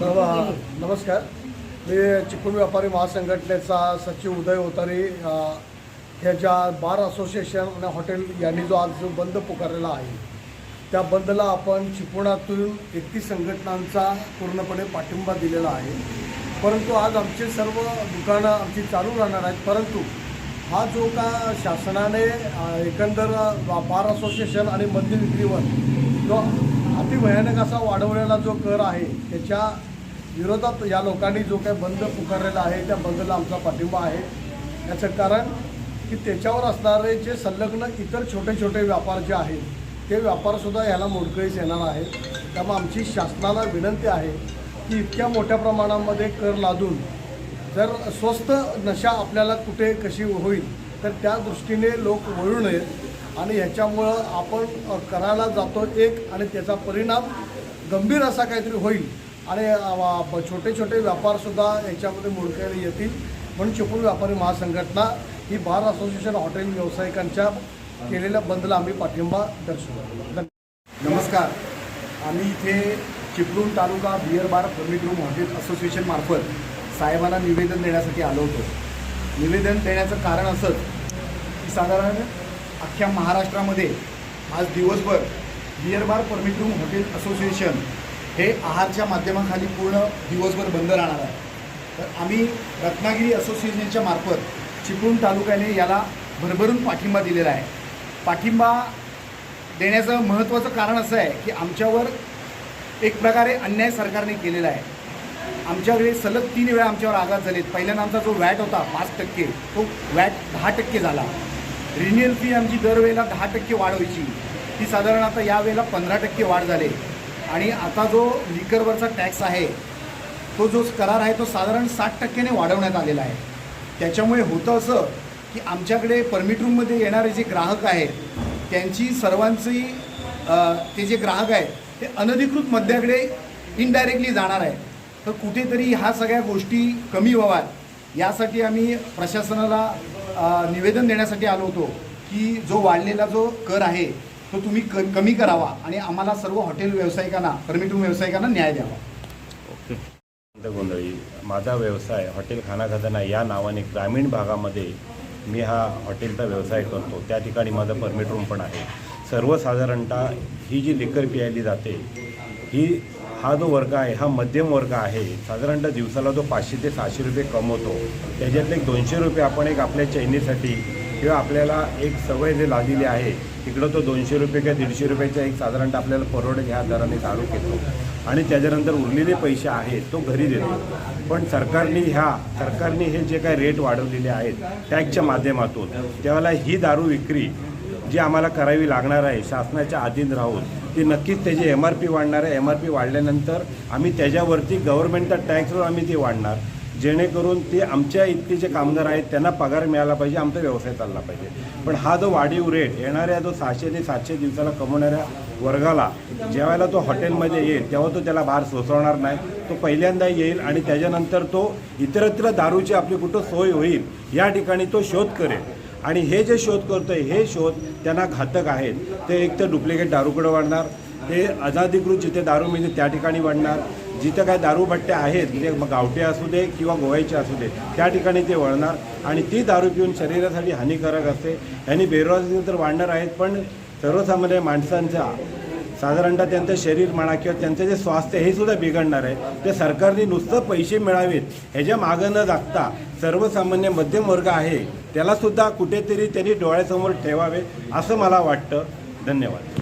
नमस्कार. मी चिपळूण व्यापारी महासंघटनेचा सचिव उदय ओतारी ह्याच्या बार असोसिएशन आणि हॉटेल यांनी जो आज जो बंद पुकारलेला आहे त्या बंदला आपण चिपळुणातून एकतीस संघटनांचा पूर्णपणे पाठिंबा दिलेला आहे. परंतु आज आमचे सर्व दुकानं आमची चालू राहणार आहेत परंतु हा जो का शासनाने एकंदर बार असोसिएशन आणि मद्य विक्रीवर जो अतिभयानक असा वाढवलेला जो कर आहे त्याच्या विरोधात या लोकांनी जो काही बंद पुकारलेला आहे त्या बंदला आमचा पाठिंबा आहे. याचं कारण की त्याच्यावर असणारे जे संलग्न इतर छोटे छोटे व्यापार जे आहेत ते व्यापारसुद्धा याला मोडकळीस येणार आहे. त्यामुळे आमची शासनाला विनंती आहे की इतक्या मोठ्या प्रमाणामध्ये कर लादून जर स्वस्त नशा आपल्याला कुठे कशी होईल तर त्या दृष्टीने लोक वळू नयेत. आणि ह्याच्यामुळं आपण करायला जातो एक आणि त्याचा परिणाम गंभीर असा काहीतरी होईल. आणि छोटे छोटे व्यापारसुद्धा याच्यामध्ये मुडकायला येतील म्हणून चिपळूण व्यापारी महासंघटना ही बार असोसिएशन हॉटेल व्यावसायिकांच्या केलेल्या बंदला आम्ही पाठिंबा दर्शवतो. नमस्कार. आम्ही इथे Chiplun taluka beer bar permit room hotel association मार्फत साहेबांना निवेदन देण्यासाठी आलो होतो. निवेदन देण्याचं कारण असं की साधारण अख्ख्या महाराष्ट्रामध्ये आज दिवसभर beer bar permit room hotel association हे आहारच्या माध्यमाखाली पूर्ण दिवसभर बंद राहणार आहे. तर आम्ही रत्नागिरी असोसिएशनच्या मार्फत चिपळूण तालुक्याने याला भरभरून पाठिंबा दिलेला आहे. पाठिंबा देण्याचं महत्त्वाचं कारण असं आहे की आमच्यावर एक प्रकारे अन्याय सरकारने केलेला आहे. आमच्याकडे सलग तीन वेळा आमच्यावर आघात झालेत. पहिल्यांदा आमचा जो वॅट होता पाच टक्के तो वॅट दहा टक्के झाला. रिन्युअल फी आमची दरवेळेला दहा टक्के वाढवायची ती साधारण आता यावेळेला पंधरा टक्के वाढ झाले. आणि आता जो लिकरवरचा टॅक्स आहे तो जो करार आहे तो साधारण साठ टक्क्याने वाढवण्यात आलेला आहे. त्याच्यामुळे होतं असं की आमच्याकडे परमिट रूममध्ये येणारे जे ग्राहक आहेत त्यांची सर्वांची ते जे ग्राहक आहेत ते अनधिकृत मद्याकडे इनडायरेक्टली जाणार आहे तर कुठेतरी ह्या सगळ्या गोष्टी कमी व्हाव्यात. यासाठी आम्ही प्रशासनाला निवेदन देण्यासाठी आलो होतो की जो वाढलेला जो कर आहे तो तुम्ही क कमी करावा आणि आम्हाला सर्व हॉटेल व्यावसायिकांना परमिट व्यावसायिकांना न्याय द्यावा. गोंधळी. माझा व्यवसाय हॉटेल खाना खजाना या नावाने ग्रामीण भागामध्ये मी हा हॉटेलचा व्यवसाय करतो. त्या ठिकाणी माझं परमिट रूम पण आहे. सर्वसाधारणतः ही जी लिकर प्यायली जाते ही हा जो वर्ग आहे हा मध्यम वर्ग आहे साधारणतः दिवसाला जो पाचशे ते सहाशे रुपये कमवतो. त्याच्यातले एक दोनशे रुपये आपण एक आपल्या चैनीसाठी किंवा आपल्याला एक सवय जे लागलेली आहे तिकडं तो दोनशे रुपये किंवा दीडशे रुपयाचा एक साधारणतः आपल्याला परवड ह्या दराने दारू घेतो. आणि त्याच्यानंतर उरलेले पैसे आहेत तो घरी देतो. पण सरकारने ह्या सरकारने हे जे काही रेट वाढवलेले आहेत टॅक्सच्या माध्यमातून त्यावेळेला ही दारू विक्री जी आम्हाला करावी लागणार आहे शासनाच्या अधीन राहून ती नक्कीच त्याची एम आर पी वाढणार आहे. एम आर पी वाढल्यानंतर आम्ही त्याच्यावरती गव्हर्नमेंटचा टॅक्सवर आम्ही ते वाढणार. जेणेकरून ते आमच्या इतके जे कामगार आहेत त्यांना पगार मिळाला पाहिजे आमचा व्यवसाय चालला पाहिजे. पण हा जो वाढीव रेट येणाऱ्या जो सहाशे ते सातशे दिवसाला कमवणाऱ्या वर्गाला ज्यावेळेला तो हॉटेलमध्ये येईल तेव्हा तो त्याला बाहेर सोसवणार नाही. तो पहिल्यांदा येईल आणि त्याच्यानंतर तो इतरत्र दारूची आपली कुठं सोय होईल या ठिकाणी तो शोध करेल. आणि हे जे शोध करतो आहे हे शोध त्यांना घातक आहेत. ते एक तर डुप्लिकेट दारूकडे वाढणार ते अनाधिकृत जिथे दारू मिळते त्या ठिकाणी वाढणार. जिथं काय दारूभट्ट्या आहेत ते मग गावठी असू दे किंवा गोव्याचे असू दे त्या ठिकाणी ते वळणार आणि ती दारू पिऊन शरीरासाठी हानिकारक असते. यांनी बेरोजगारी तर वाढणार आहेत पण सर्वसामान्य माणसांचा साधारणतः त्यांचं शरीर म्हणा किंवा त्यांचं जे स्वास्थ्य हे सुद्धा बिघडणार आहे. ते सरकारने नुसतं पैसे मिळावेत ह्याच्या मागं न जागता सर्वसामान्य मध्यम वर्ग आहे त्यालासुद्धा कुठेतरी त्यांनी डोळ्यासमोर ठेवावे असं मला वाटतं. धन्यवाद.